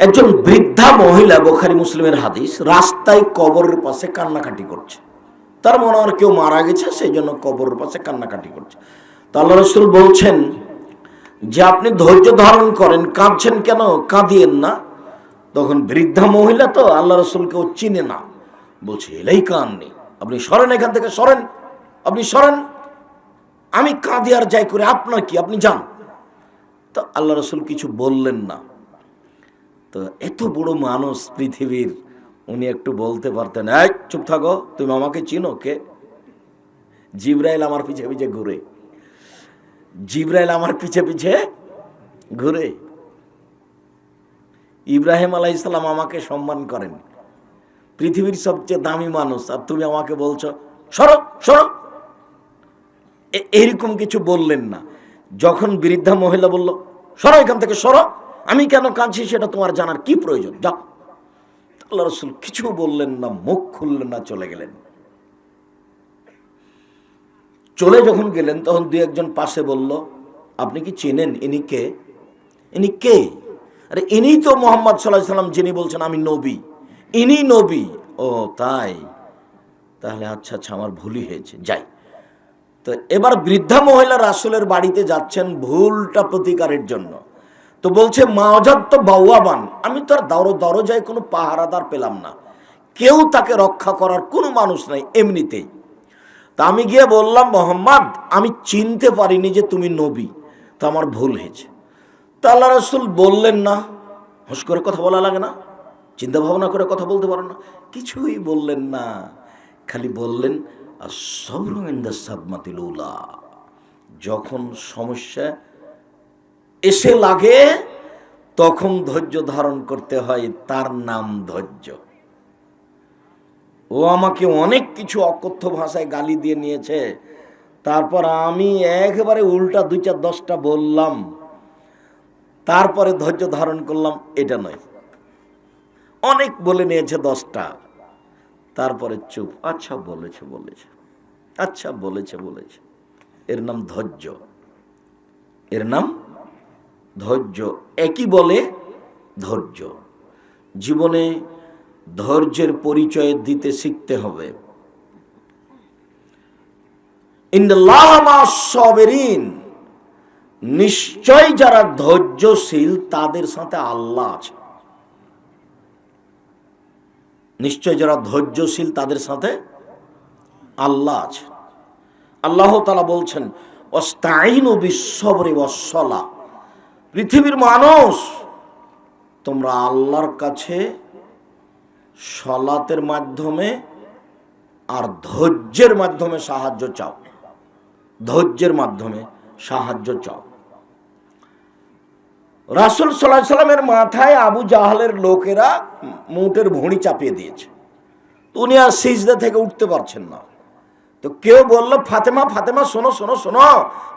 একজন বৃদ্ধা মহিলা বোখারি মুসলিমের হাদিস রাস্তায় কবরের পাশে কান্নাকাটি করছে। তার মনে হয় কেউ মারা গেছে সেই জন্য কবরের পাশে কান্নাকাটি করছে। তো আল্লাহ রসুল বলছেন, যে আপনি ধৈর্য ধারণ করেন, কাঁদছেন কেন? কাঁদিয়েন না। তখন বৃদ্ধা মহিলা তো আল্লাহ রসুলকেও চিনে না। বলছে, এলাই কাননি আপনি সরেন এখান থেকে, সরেন। আপনি সরেন। আমি কাঁদি আর যাই করে। আপনার কি? আপনি যান। তো আল্লাহ রসুল কিছু বললেন না। তো এত বড় মানুষ পৃথিবীর, উনি একটু বলতে পারতেন, এই, চুপ থাকো, তুমি আমাকে চিনো, কে? জিব্রাইল আমার পিছে পিছে ঘুরে। জিব্রাইল আমার পিছে পিছে ঘুরে। ইব্রাহিম আলাহ ইসলাম আমাকে সম্মান করেন। পৃথিবীর সবচেয়ে দামি মানুষ, আর তুমি আমাকে বলছো, সরো সরো। এ- এরকম কিছু বললেন না। যখন বৃদ্ধা মহিলা বলল, সরো এখান থেকে, সরো। আমি কেন কাঁদছি সেটা তোমার জানার কি প্রয়োজন? যাও। আল্লাহ রসুল কিছু বললেন না, মুখ খুললেন না, চলে গেলেন। চলে যখন গেলেন, তখন দু একজন পাশে বলল, আপনি কি চেনেন ইনি কে? ইনি কে? আরে, ইনি তো মোহাম্মদ সাল্লাহ সাল্লাম, যিনি বলছেন আমি নবী। ইনি নবী। ও, তাই? তাহলে আচ্ছা আচ্ছা আমার ভুলই হয়েছে, যাই। তো এবার বৃদ্ধা মহিলা রাসুলের বাড়িতে যাচ্ছেন ভুলটা প্রতিকারের জন্য। তো বলছে মাওজাদ তো বাউয়াবান আমি তো আর দর দরজায় কোনো পাহারাদার পেলাম না। কেউ তাকে রক্ষা করার কোনো মানুষ নাই এমনিতেই। তা আমি গিয়ে বললাম, মোহাম্মদ, আমি চিনতে পারিনি যে তুমি নবী। তা আমার ভুল হয়েছে। তা আল্লাহ রসুল বললেন, না হস করে কথা বলা লাগে না। চিন্তা ভাবনা করে কথা বলতে পারো না। কিছুই বললেন না। খালি বললেন আর সব সাদমাতিলুলা যখন সমস্যা এসে লাগে, তখন ধৈর্য ধারণ করতে হয় তার নাম ধৈর্য। ও আমাকে অনেক কিছু অকথ্য ভাষায় গালি দিয়ে নিয়েছে। তারপর আমি একেবারে উল্টা দুই চার দশটা বললাম। তারপরে ধৈর্য ধারণ করলাম, এটা নয়। অনেক বলে নিয়েছে দশটা। তারপরে চুপ আচ্ছা বলেছে বলেছে। আচ্ছা বলেছে বলেছে। এর নাম ধৈর্য। এর নাম ধৈর্য, একই বলে ধৈর্য। জীবনে ধৈর্যের পরিচয় দিতে শিখতে হবে। নিশ্চয় যারা ধৈর্যশীল, তাদের সাথে আল্লাহ আছে। নিশ্চয় যারা ধৈর্যশীল, তাদের সাথে আল্লাহ আছে। আল্লাহ তালা বলছেন অস্তাইন বিশ্বরে বসলা পৃথিবীর মানুষ, তোমরা আল্লাহর কাছে সলাতের মাধ্যমে আর ধৈর্যের মাধ্যমে সাহায্য চাও। ধৈর্যের মাধ্যমে সাহায্য চাও। রাসুল সাল্লাহ সাল্লামের মাথায় আবু জাহালের লোকেরা মুটের ভুঁড়ি চাপিয়ে দিয়েছে। উনি আর সিজদা থেকে উঠতে পারছেন না। তো কেউ বলল, ফাতেমা ফাতেমা, শোনো শোনো শোনো,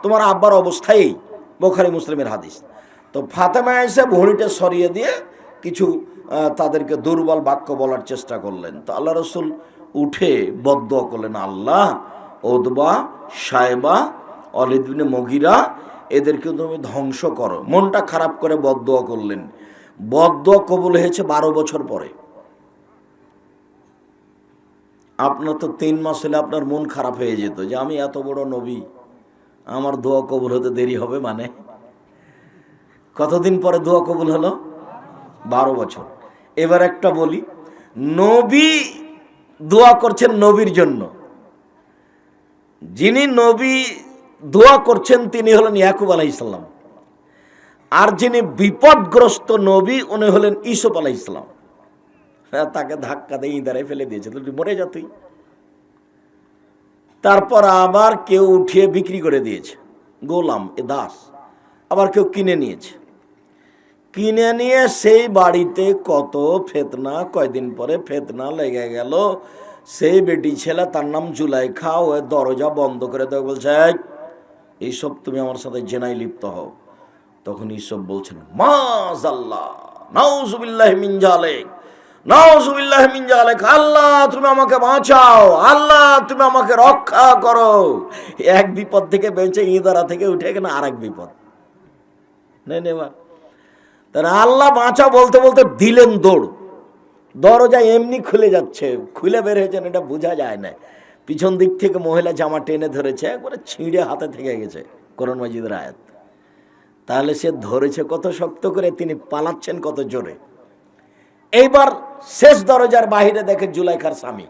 তোমার আব্বার অবস্থায় বোখারি, মুসলিমের হাদিস। তো ফাতেমা এসে ভুঁড়িটা সরিয়ে দিয়ে কিছু তাদেরকে দুর্বল বাক্য বলার চেষ্টা করলেন। তো আল্লাহ রসুল উঠে বদ্ধ করলেন, আল্লাহ, ওদবা সাহেবা অলিদিনে মগিরা, এদেরকে তুমি ধ্বংস করো। মনটা খারাপ করে বদুয়া করলেন। বদুয়া কবুল হয়েছে বারো বছর পরে। আপনার তো তিন মাস হলে আপনার মন খারাপ হয়ে যেত যে আমি এত বড় নবী, আমার দোয়া কবুল হতে দেরি হবে মানে? কতদিন পরে দোয়া কবুল হলো? বারো বছর। এবার একটা বলি নবী দোয়া করছেন নবীর জন্য। যিনি নবী দোয়া করছেন তিনি হলেন ইয়াকুব ইসলাম আর যিনি বিপদগ্রস্ত নবী উনি হলেন ইসুফ আলাহ ইসলাম হ্যাঁ, তাকে ধাক্কা দিয়ে ইঁদারে ফেলে দিয়েছে। তুই মরে যা তুই। তারপর আবার কেউ উঠিয়ে বিক্রি করে দিয়েছে। গোলাম এ দাস। আবার কেউ কিনে নিয়েছে। কিনে নিয়ে সেই বাড়িতে কত ফেতনা কয়দিন পরে ফেতনা লেগে গেল। সেই বেটি ছেলে তার নাম জুলাইখা ও দরজা বন্ধ করে দেয় বলছে "এই, এইসব তুমি আমার সাথে জেনাই লিপ্ত হও। তখন ঈশ্বর বলছেন মাজ আল্লাহ নাউজুবিল্লাহ মিনজালেক নাউজুবিল্লাহ মিনজালেক আল্লাহ তুমি আমাকে বাঁচাও আল্লাহ তুমি আমাকে রক্ষা করো। এক বিপদ থেকে বেঁচে ইঁদারা থেকে উঠে গেলে আর এক বিপদ। নেই নেবা তারা আল্লাহ বাঁচা বলতে বলতে দিলেন দৌড়। দরজা এমনি খুলে যাচ্ছে খুলে বের হয়েছেন এটা বোঝা যায় না। পিছন দিক থেকে মহিলা জামা টেনে ধরেছে একবারে ছিঁড়ে হাতে থেকে গেছে করণ মজিদ আয়াত। তাহলে সে ধরেছে কত শক্ত করে তিনি পালাচ্ছেন কত জোরে। এইবার শেষ দরজার বাহিরে দেখে জুলাইখার স্বামী।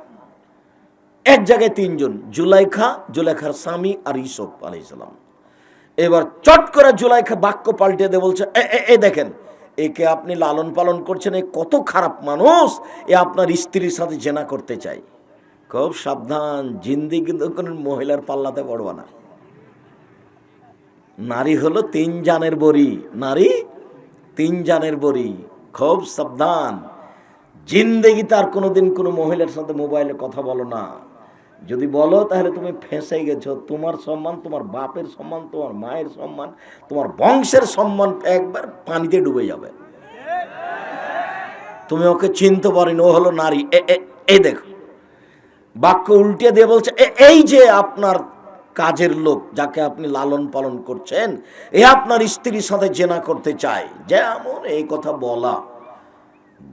এক জায়গায় তিনজন জুলাইখা জুলাইখার স্বামী আর ইসব আলাইসালাম এবার চট করে জুলাইখা বাক্য পাল্টে দিয়ে বলছে "এ, এ, এ দেখেন একে আপনি লালন পালন করছেন, এ কত খারাপ মানুষ, এ আপনার স্ত্রীর সাথে জেনা করতে চাই। খুব সাবধান, জিন্দি কিন্তু কোনো মহিলার পাল্লাতে পড়বা না। নারী হলো তিন জানের বড়ি। নারী তিন জানের বড়ি। খুব সাবধান। জিন্দেগি তার কোনোদিন কোনো মহিলার সাথে মোবাইলে কথা বলো না। যদি বলো তাহলে তুমি ফেঁসে গেছো। তোমার সম্মান, তোমার বাপের সম্মান, তোমার মায়ের সম্মান, তোমার বংশের সম্মান একবার পানিতে ডুবে যাবে। তুমি ওকে চিনতে পারিনি, ও হলো নারী। এই দেখো, বাক্য উল্টে দিয়ে বলছে এই যে আপনার কাজের লোক যাকে আপনি লালন পালন করছেন, এ আপনার স্ত্রীর সাথে জেনা করতে চায়। যেমন এই কথা বলা।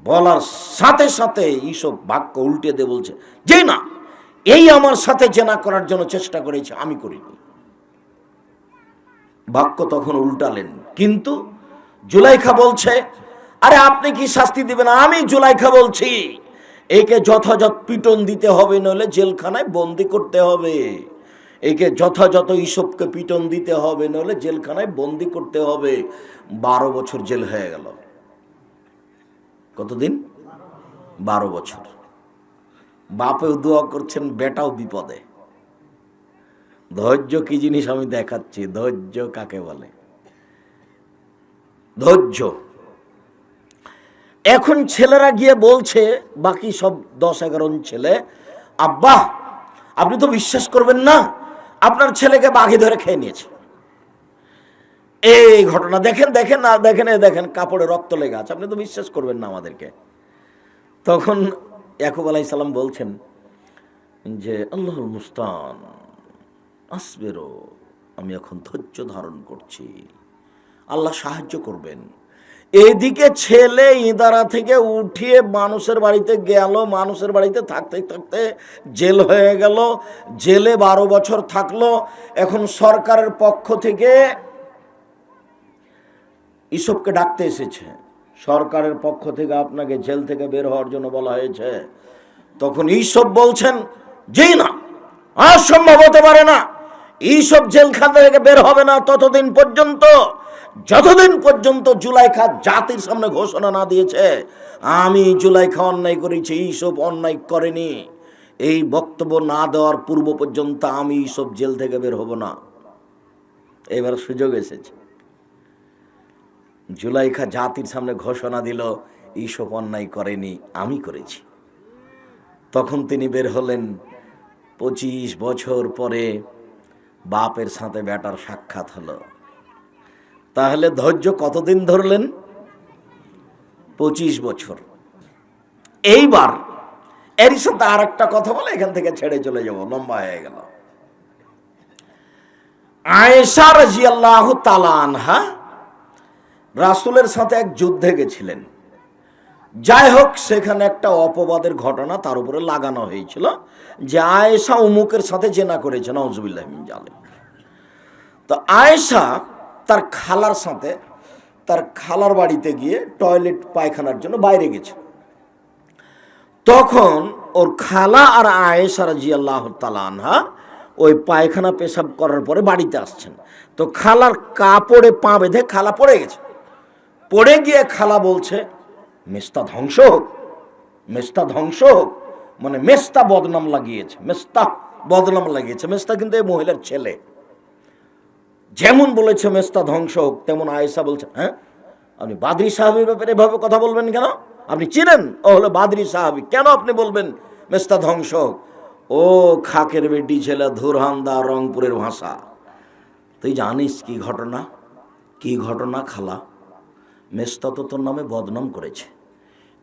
বলার সাথে সাথে এইসব বাক্য উল্টে দিয়ে বলছে যে না এই আমার সাথে জেনা করার জন্য চেষ্টা করেছে, আমি করিনি। বাক্য তখন উল্টালেন, কিন্তু জুলাইখা বলছে, আরে আপনি কি শাস্তি দিবেন? আমি জুলাইখা বলছি, একে যথাযথ পিটন দিতে হবে, নইলে জেলখানায় বন্দি করতে হবে। একে যথাযথ ইসবকে পিটন দিতে হবে, নইলে জেলখানায় বন্দি করতে হবে। বারো বছর জেল হয়ে গেল। কতদিন? বারো বছর। বাপেও দোয়া করছেন, বেটাও বিপদে। ধৈর্য কি জিনিস আমি দেখাচ্ছি? ধৈর্য কাকে বলে? ধৈর্য। এখন ছেলেরা গিয়ে বলছে, বাকি সব দশ এগারো ছেলে, আব্বা, আপনি তো বিশ্বাস করবেন না, আপনার ছেলেকে বাঘে ধরে খেয়ে নিয়েছে। এই ঘটনা দেখেন দেখেন না দেখেন দেখেন, কাপড়ে রক্ত লেগে আছে। আপনি তো বিশ্বাস করবেন না আমাদেরকে। তখন ইয়াকুব আলাই সালাম বলছেন যে আল্লাহর মুস্তান আসবেরো আমি এখন ধৈর্য ধারণ করছি। আল্লাহ সাহায্য করবেন। এদিকে ছেলে ইদারা থেকে উঠিয়ে মানুষের বাড়িতে গেল, মানুষের বাড়িতে থাকতে থাকতে জেল হয়ে গেল, জেলে বারো বছর থাকল। এখন সরকারের পক্ষ থেকে ইসবকে ডাকতে এসেছে। সরকারের পক্ষ থেকে আপনাকে জেল থেকে বের হওয়ার জন্য বলা হয়েছে। তখন এইসব বলছেন যে না, অসম্ভব হতে পারে না। এইসব জেলখানা থেকে বের হবে না ততদিন পর্যন্ত। যতদিন পর্যন্ত জুলাইখা জাতির সামনে ঘোষণা না দিয়েছে, আমি জুলাইখা অন্যায় করেছি এইসব অন্যায় করেনি। এই বক্তব্য না দেওয়ার পূর্ব পর্যন্ত আমি এইসব জেল থেকে বের হব না। এবার সুযোগ এসেছে। জুলাইখা জাতির সামনে ঘোষণা দিল এইসব অন্যায় করেনি, আমি করেছি। তখন তিনি বের হলেন পঁচিশ বছর পরে বাপের সাথে বেটার সাক্ষাৎ হলো। তাহলে ধৈর্য কতদিন ধরলেন? পঁচিশ বছর। এইবার এরই সাথে আর একটা কথা বলে এখান থেকে ছেড়ে চলে যাব, লম্বা হয়ে গেল। আয়েশা রাজিয়াল্লাহ তালানহা রাসুলের সাথে এক যুদ্ধে গেছিলেন। যাই হোক, সেখানে একটা অপবাদের ঘটনা তার উপরে লাগানো হয়েছিল যে আয়েশা উমুকের সাথে জেনা করেছে নজবুল্লাহ জালে তো আয়েশা তার খালার সাথে, তার খালার বাড়িতে গিয়ে টয়লেট পায়খানার জন্য বাইরে গেছে। তখন ওর খালা আর আয়েশা রাজি আল্লাহ তালানহা ওই পায়খানা পেশাব করার পরে বাড়িতে আসছেন। তো খালার কাপড়ে পা বেঁধে খালা পড়ে গেছে। পড়ে গিয়ে খালা বলছে, মেস্তা ধ্বংস হোক, মেস্তা ধ্বংস হোক। মানে মেস্তা বদনাম লাগিয়েছে, মেস্তা বদনাম লাগিয়েছে। মেস্তা কিন্তু এই মহিলার ছেলে। যেমন বলেছে মেস্তা ধ্বংস হোক, তেমন আয়েশা বলছে হ্যাঁ? আপনি বাদরি সাহাবির ব্যাপারে এভাবে কথা বলবেন কেন? আপনি চিনেন? ও হলো বাদরি সাহাবি। কেন আপনি বলবেন মেস্তা ধ্বংস হোক? ও খাকের বেটি ছেলে ধুরহান্দা রংপুরের ভাষা। তুই জানিস কি ঘটনা? কি ঘটনা খালা? মেস্তা তো তোর নামে বদনাম করেছে।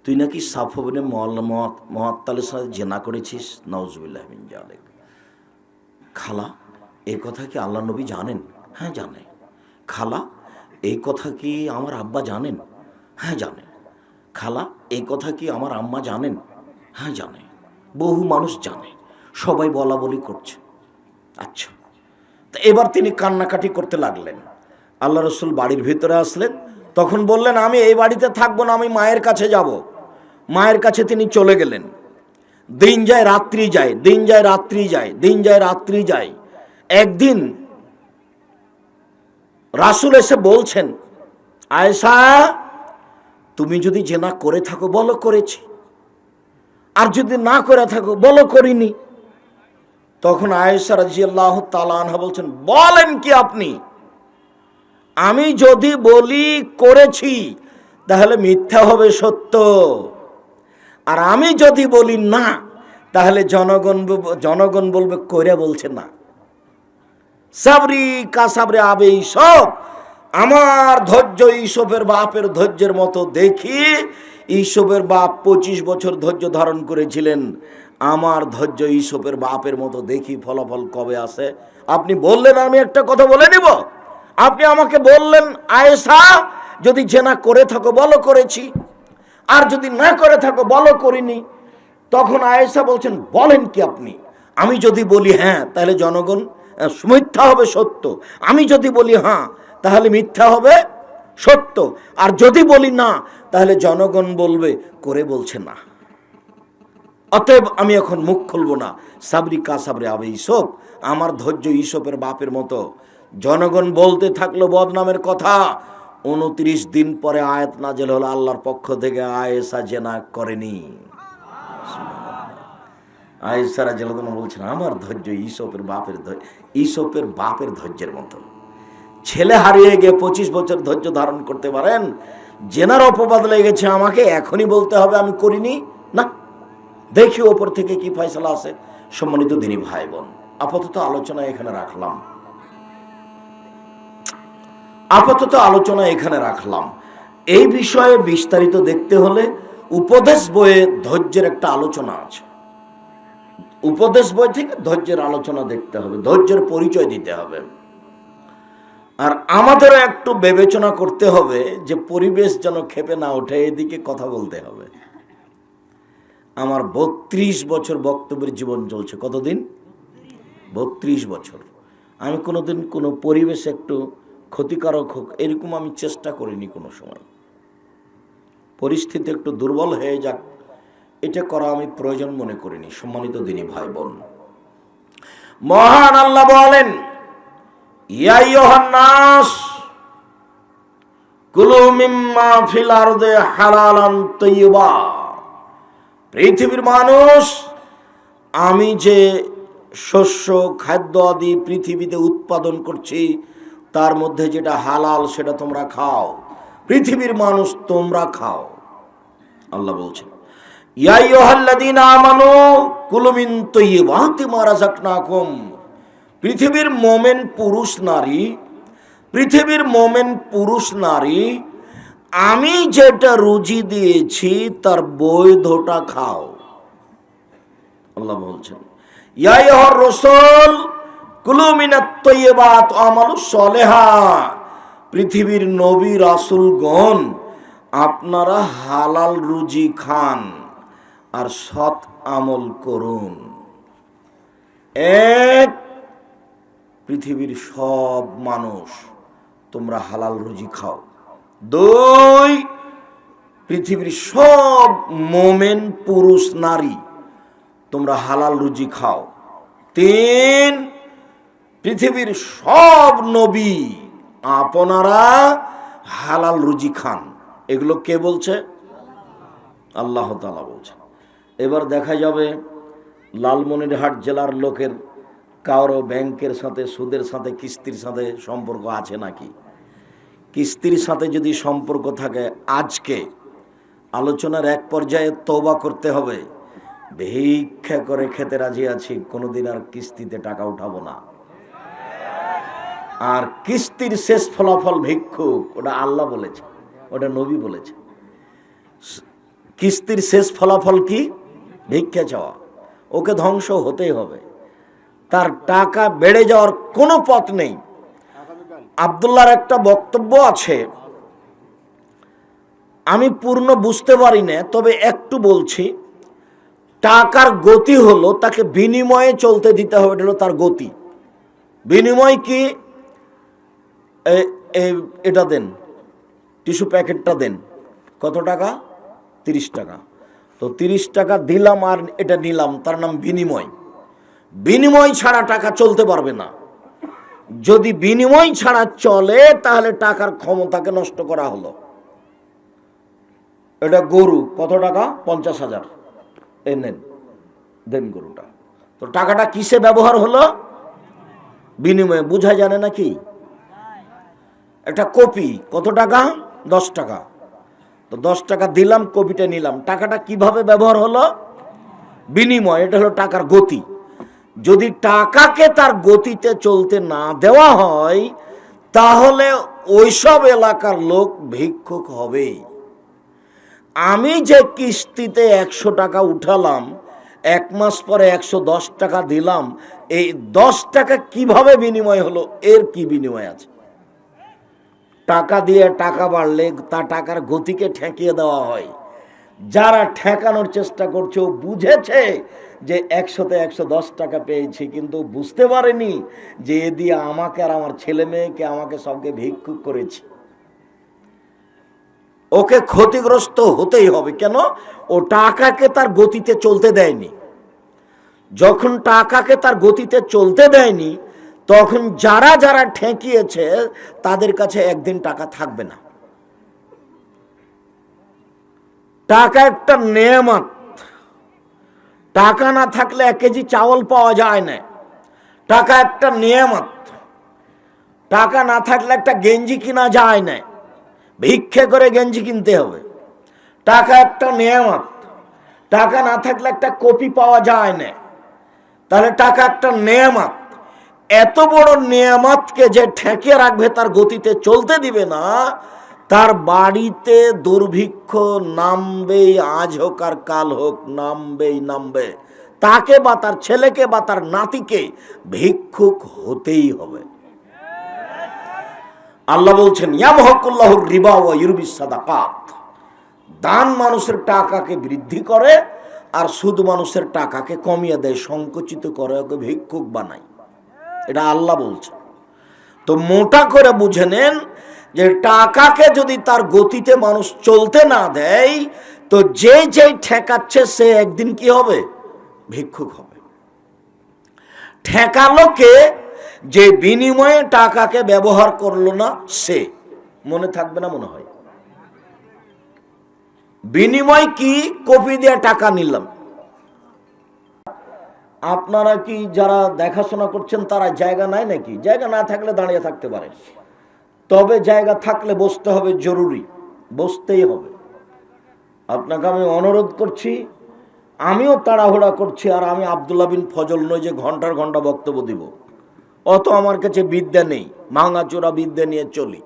তুই নাকি সাফবিনে মহাত্তালের সাথে জেনা করেছিস? নওজবিল্লাহ মিন জালেক। খালা এই কথা কি আল্লাহ নবী জানেন? হ্যাঁ জানে। খালা এই কথা কি আমার আব্বা জানেন? হ্যাঁ জানে। খালা এই কথা কি আমার আম্মা জানেন? হ্যাঁ জানে। বহু মানুষ জানে। সবাই বলা বলি করছে। আচ্ছা। তা এবার তিনি কান্নাকাটি করতে লাগলেন। আল্লাহ রসুল বাড়ির ভিতরে আসলেন। তখন বললেন, আমি এই বাড়িতে থাকব না, আমি মায়ের কাছে যাব। মায়ের কাছে তিনি চলে গেলেন। দিন যায়, রাত্রি যায়, দিন যায়, রাত্রি যায়, দিন যায়, রাত্রি যায়। একদিন রাসুল এসে বলছেন, আয়েশা, তুমি যদি জেনা করে থাকো, বলো করেছি। আর যদি না করে থাকো, বলো করিনি। তখন আয়েশা রাজিয়াল্লাহ তালানহা বলছেন, বলেন কি আপনি? আমি যদি বলি করেছি, তাহলে মিথ্যা হবে সত্য। আর আমি যদি বলি না, তাহলে জনগণ জনগণ বলবে করে বলছে না। সাবরি কাসাবরে আবে সব আমার ধৈর্য ঈশবের বাপের ধৈর্যের মতো দেখি ঈশবের বাপ পঁচিশ বছর ধৈর্য ধারণ করেছিলেন, আমার ধৈর্য ঈশবের বাপের মতো দেখি ফলাফল কবে আসে। আপনি বললেন, আমি একটা কথা বলে নিব? আপনি আমাকে বললেন, আয়েশা, যদি জেনা করে থাকো, বলো করেছি। আর যদি না করে থাকো, বলো করিনি। তখন আয়েশা বলছেন, বলেন কি আপনি? আমি যদি বলি হ্যাঁ তাহলে জনগণ মিথ্যা হবে সত্য। আমি যদি বলি হ্যাঁ তাহলে মিথ্যা হবে সত্য। আর যদি বলি, না, তাহলে জনগণ বলবে, করে বলছে না। অতএব আমি এখন মুখ খুলব না। সাবরি কা সাবরে আবে ইসব। আমার ধৈর্য ইসবের বাপের মতো। জনগণ বলতে থাকল বদনামের কথা। উনত্রিশ দিন পরে আয়াত নাজেল হলো, আল্লাহর পক্ষ থেকে আয়েসা জেনা করেনি। আয়েসারা জেলাদন বলছেন, আমার ধৈর্য ইসপের বাপের ইসপের বাপের ধৈর্যের মতো ছেলে হারিয়ে গিয়ে পঁচিশ বছর ধৈর্য ধারণ করতে পারেন, জেনার অপবাদ লেগেছে আমাকে, এখনই বলতে হবে আমি করিনি। না, দেখি ওপর থেকে কি ফয়সলা আছে। সম্মানিত দিনী ভাই বোন, আপাতত আলোচনা এখানে রাখলাম। আপাতত আলোচনা এখানে রাখলাম। এই বিষয়ে বিস্তারিত দেখতে হলে উপদেশ বইয়ে ধৈর্যের একটা আলোচনা আছে। উপদেশ বই থেকে ধৈর্যের আলোচনা দেখতে হবে, ধৈর্যের পরিচয় দিতে হবে। আর আমাদেরও একটু বিবেচনা করতে হবে যে পরিবেশ যেন খেপে না ওঠে, এদিকে কথা বলতে হবে। আমার বত্রিশ বছর বক্তব্যের জীবন চলছে। কতদিন? বত্রিশ বছর। আমি কোনোদিন কোনো পরিবেশ একটু ক্ষতিকারক হোক, এরকম আমি চেষ্টা করিনি কোনো সময়। পরিস্থিতি একটু দুর্বল হয়ে যাক, এটা করা আমি প্রয়োজন মনে করিনি, সম্মানিত দিনী ভাই বোন মহান আল্লাহ বলেন পৃথিবীর মানুষ, আমি যে শস্য, খাদ্য আদি পৃথিবীতে উৎপাদন করছি তার মধ্যে যেটা হালাল সেটা তোমরা খাও। পৃথিবীর মানুষ তোমরা খাও। আল্লাহ বলছেন পৃথিবীর মোমেন পুরুষ নারী, পৃথিবীর মোমেন পুরুষ নারী, আমি যেটা রুজি দিয়েছি, তার বৈধটা খাও। আল্লাহ বলছেন ইয়াইহর রসুল কুলুমিনাত আমালু সলেহা। পৃথিবীর নবী রাসুলগণ আপনারা হালাল রুজি খান আর সৎ আমল করুন। এক, পৃথিবীর সব মানুষ তোমরা হালাল রুজি খাও। দুই, পৃথিবীর সব মোমেন পুরুষ নারী তোমরা হালাল রুজি খাও। তিন পৃথিবীর সব নবী আপনারা হালাল রুজি খান। এগুলো কে বলছে? আল্লাহ বলছে। এবার দেখা যাবে লালমনিরহাট জেলার লোকের কারও ব্যাংকের সাথে, সুদের সাথে, কিস্তির সাথে সম্পর্ক আছে নাকি? কিস্তির সাথে যদি সম্পর্ক থাকে, আজকে আলোচনার এক পর্যায়ে তওবা করতে হবে। ভিক্ষা করে খেতে রাজি আছি, কোনোদিন আর কিস্তিতে টাকা উঠাবো না। আর কিস্তির শেষ ফলাফল ভিক্ষুক, ওটা আল্লাহ বলেছে, ওটা নবী বলেছে। কিস্তির শেষ ফলাফল কি? ভিক্ষা চাওয়া। ওকে ধ্বংস হতেই হবে। তার টাকা বেড়ে যাওয়ার কোনো পথ নেই। আবদুল্লাহর একটা বক্তব্য আছে। আমি পূর্ণ বুঝতে পারি না, তবে একটু বলছি। টাকার গতি হলো তাকে বিনিময়ে চলতে দিতে হবে, এটা তার গতি। বিনিময় কি? এটা দেন। টিস্যু প্যাকেটটা দেন। কত টাকা? তিরিশ টাকা। তো তিরিশ টাকা দিলাম আর এটা নিলাম, তার নাম বিনিময়। বিনিময় ছাড়া টাকা চলতে পারবে না। যদি বিনিময় ছাড়া চলে, তাহলে টাকার ক্ষমতাকে নষ্ট করা হলো। এটা গরু, কত টাকা? পঞ্চাশ হাজার। এ নেন, দেন গরুটা। তো টাকাটা কিসে ব্যবহার হলো? বিনিময়ে বোঝা জানে নাকি? একটা কপি, কত টাকা? দশ টাকা। তো দশ টাকা দিলাম, কপিটা নিলাম। টাকাটা কীভাবে ব্যবহার হলো? বিনিময়, এটা হলো টাকার গতি। যদি টাকাকে তার গতিতে চলতে না দেওয়া হয়, তাহলে ওইসব এলাকার লোক ভিক্ষুক হবেই আমি যে কিস্তিতে একশো টাকা উঠালাম, এক মাস পরে একশো দশ টাকা দিলাম, এই দশ টাকা কীভাবে বিনিময় হলো? এর কি বিনিময় আছে? টাকা দিয়ে টাকা বাড়লে তা টাকার গতিকে ঠেকিয়ে দেওয়া হয়। যারা ঠেকানোর চেষ্টা করছে, ও বুঝেছে যে একশোতে একশো দশ টাকা পেয়েছি, কিন্তু বুঝতে পারেনি যে এ দিয়ে আমাকে আর আমার ছেলে মেয়েকে আমাকে সবকে ভিক্ষুক করেছি। ওকে ক্ষতিগ্রস্ত হতেই হবে। কেন? ও টাকাকে তার গতিতে চলতে দেয়নি। যখন টাকাকে তার গতিতে চলতে দেয়নি তখন যারা যারা ঠেকিয়েছে, তাদের কাছে একদিন টাকা থাকবে না। টাকা একটা নেয়ামত। টাকা না থাকলে এক কেজি চাवल পাওয়া যায় না। টাকা একটা নিয়ামত। টাকা না থাকলে একটা গেঞ্জি কিনা যায় না। ভিক্ষে করে গেঞ্জি কিনতে হবে। টাকা একটা নিয়ামত। টাকা না থাকলে একটা কপি পাওয়া যায় না। তাহলে টাকা একটা নিয়ামত। এত বড় নিয়ামতকে যে ঠেকে রাখবে, তার গতিতে চলতে দিবে না, তার বাড়িতে দুর্ভিক্ষ নামবেই, আজ হোক আর কাল হোক, নামবেই নামবে তাকে বা তার ছেলেকে বা তার নাতিকে ভিক্ষুক হতেই হবে। আল্লাহ বলছেন ইয়াম ইয়ামহকুল্লাহুর রিবা ও ইউরবিস সাদাকাত। দান মানুষের টাকাকে বৃদ্ধি করে, আর সুদ মানুষের টাকাকে কমিয়ে দেয়, সংকুচিত করে ওকে ভিক্ষুক বানায়। এটা আল্লাহ বলছে। তো মোটা করে বুঝে নেন যে টাকাকে যদি তার গতিতে মানুষ চলতে না দেয়, তো যে যেই ঠেকাচ্ছে, সে একদিন কি হবে? ভিক্ষুক হবে। ঠেকালোকে যে বিনিময়ে টাকাকে ব্যবহার করল না, সে। মনে থাকবে না মনে হয়। বিনিময় কি? কপি দিয়ে টাকা নিলাম। আপনারা কি যারা দেখাশোনা করছেন, তারা জায়গা নাই নাকি? জায়গা না থাকলে দাঁড়িয়ে থাকতে পারে। তবে জায়গা থাকলে বসতে হবে জরুরি। বসতেই হবে। আপনাকে আমি অনুরোধ করছি, আমিও তাড়াহুড়া করছি আর আমি আবদুল্লাহ বিন ফজল নই যে ঘণ্টার ঘণ্টা বক্তব্য দিব। অত আমার কাছে বিদ্যা নেই। ভাঙাচোরা বিদ্যা নিয়ে চলি।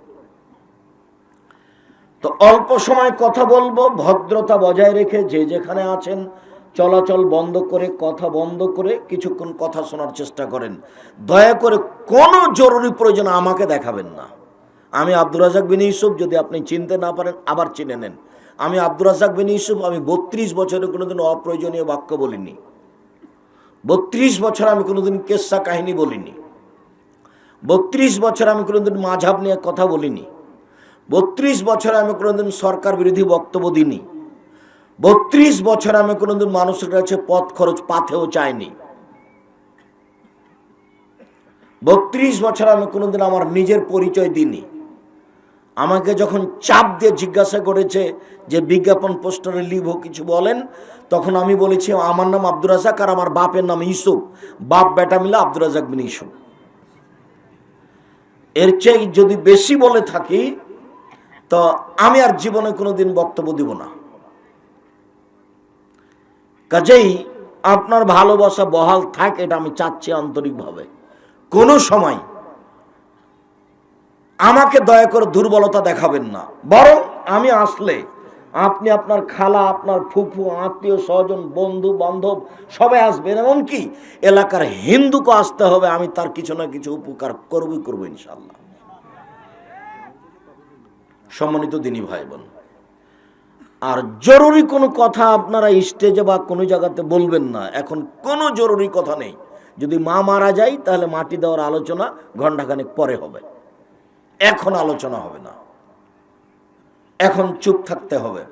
তো অল্প সময় কথা বলব, ভদ্রতা বজায় রেখে যে যেখানে আছেন চলাচল বন্ধ করে, কথা বন্ধ করে কিছুক্ষণ কথা শোনার চেষ্টা করেন। দয়া করে কোনো জরুরি প্রয়োজন আমাকে দেখাবেন না। আমি আব্দুর রাজাক বিন ইউসুফ, যদি আপনি চিনতে না পারেন, আবার চিনে নেন। আমি আব্দুর রাজাক বিন ইউসুফ, আমি বত্রিশ বছরে কোনোদিন অপ্রয়োজনীয় বাক্য বলিনি। বত্রিশ বছর আমি কোনোদিন কেসা কাহিনী বলিনি। বত্রিশ বছর আমি কোনোদিন মাঝাব নিয়ে কথা বলিনি। বত্রিশ বছর আমি কোনোদিন সরকার বিরোধী বক্তব্য দিইনি। বত্রিশ বছর আমি কোনোদিন মানুষের কাছে পথ খরচ পাথেও চাইনি। বত্রিশ বছর আমি কোনোদিন আমার নিজের পরিচয় দিইনি। আমাকে যখন চাপ দিয়ে জিজ্ঞাসা করেছে যে বিজ্ঞাপন পোস্টারে লিভ কিছু বলেন, তখন আমি বলেছি, আমার নাম আব্দুর রাজাক আর আমার বাপের নাম ইউসুফ। বাপ, বেটা মিলে আব্দুর রাজাক বিন ইউসুফ। এর চেয়ে যদি বেশি বলে থাকি, তো আমি আর জীবনে কোনোদিন বক্তব্য দিব না। কাজেই আপনার ভালোবাসা বহাল থাক, এটা আমি চাচ্ছি আন্তরিকভাবে। কোনো সময় আমাকে দয়া করে দুর্বলতা দেখাবেন না। বরং আমি আসলে আপনি আপনার খালা, আপনার ফুফু, আত্মীয় স্বজন, বন্ধু, বান্ধব, সবাই আসবেন। এমনকি এলাকার হিন্দুকে আসতে হবে, আমি তার কিছু না কিছু উপকার করবই, করব ইনশাল্লাহ সম্মানিত দিনী ভাই বোন আর জরুরি কোনো কথা আপনারা স্টেজে বা কোনো জায়গাতে বলবেন না। এখন কোনো জরুরি কথা নেই। যদি মা মারা যায়, তাহলে মাটি দেওয়ার আলোচনা ঘণ্টাখানেক পরে হবে। এখন আলোচনা হবে না। এখন চুপ থাকতে হবে।